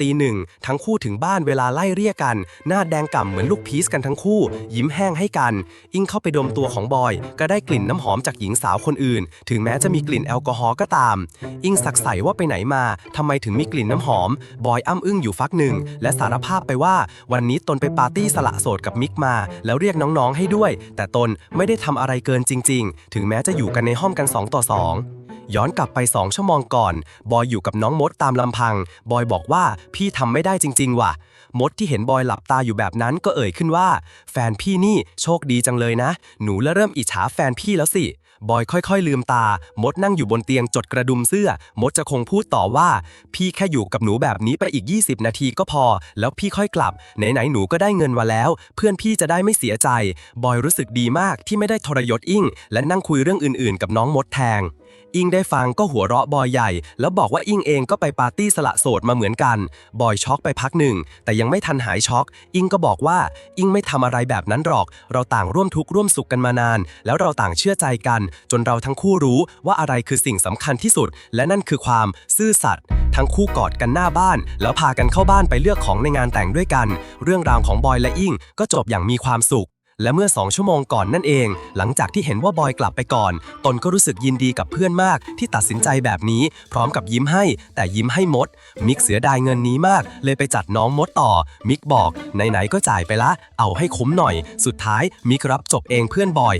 ตีหนึ่งทั้งคู่ถึงบ้านเวลาไล่เรียกกัน หน้าแดงก่ำเหมือนลูกพีชกันทั้งคู่ ยิ้มแห้งให้กัน อิงเข้าไปดมตัวของบอย ก็ได้กลิ่นน้ำหอมจากหญิงสาวคนอื่น ถึงแม้จะมีกลิ่นแอลกอฮอล์ก็ตาม อิงสักใส่ว่าไปไหนมาทำไมถึงมีกลิ่นน้ำหอม บอยอ้ำอึ้งอยู่ฟักหนึ่ง และสารภาพไปว่า วันนี้ตนไปปาร์ตี้สละโสดกับมิกมา แล้วเรียกน้องๆให้ด้วย แต่ตนไม่ได้ทำอะไรเกินจริง ๆ ถึงแม้จะอยู่กันในห้องกันสองต่อสอง ย้อนกลับไปสองชั่วโมงก่อน บอยอยู่กับน้องมดตามลำพัง บอยบอกว่าพี่ทำไม่ได้จริง ๆ ว่ะ มดที่เห็นบอยหลับตาอยู่แบบนั้นก็เอ่ยขึ้นว่า แฟนพี่นี่โชคดีจังเลยนะ หนูและเริ่มอิจฉาแฟนพี่แล้วสิ บอยค่อยๆ ลืมตา มดนั่งอยู่บนเตียงจดกระดุมเสื้อ มดจะคงพูดต่อว่า พี่แค่อยู่กับหนูแบบนี้ไปอีก 20 นาทีก็พอ แล้วพี่ค่อยกลับ ไหนๆ หนูก็ได้เงินมาแล้ว เพื่อนพี่จะได้ไม่เสียใจ บอยรู้สึกดีมากที่ไม่ได้ทรยศอิงและนั่งคุยเรื่องอื่นๆ กับน้องมดแทงอิงได้ฟังก็หัวเราะบอยใหญ่ แล้วบอกว่าอิงเองก็ไปปาร์ตี้สละโสดมาเหมือนกัน บอยช็อกไปพักหนึ่ง แต่ยังไม่ทันหายช็อก อิงก็บอกว่า อิงไม่ทำอะไรแบบนั้นหรอก เราต่างร่วมทุกข์ร่วมสุขกันมานาน แล้วเราต่างเชื่อใจกันจนเราทั้งคู่รู้ว่าอะไรคือสิ่งสำคัญที่สุด และนั่นคือความซื่อสัตย์ทั้งคู่กอดกันหน้าบ้าน แล้วพากันเข้าบ้านไปเลือกของในงานแต่งด้วยกัน เรื่องราวของบอยและอิงก็จบอย่างมีความสุข และเมื่อ2ชั่วโมงก่อนนั่นเอง หลังจากที่เห็นว่าบอยกลับไปก่อน ตนก็รู้สึกยินดีกับเพื่อนมากที่ตัดสินใจแบบนี้ พร้อมกับยิ้มให้ แต่ยิ้มให้มด มิกเสียดายเงินนี้มาก เลยไปจัดน้องมดต่อ มิกบอกไหนๆก็จ่ายไปละ เอาให้คุ้มหน่อย สุดท้ายมิกรับจบเองเพื่อนบอย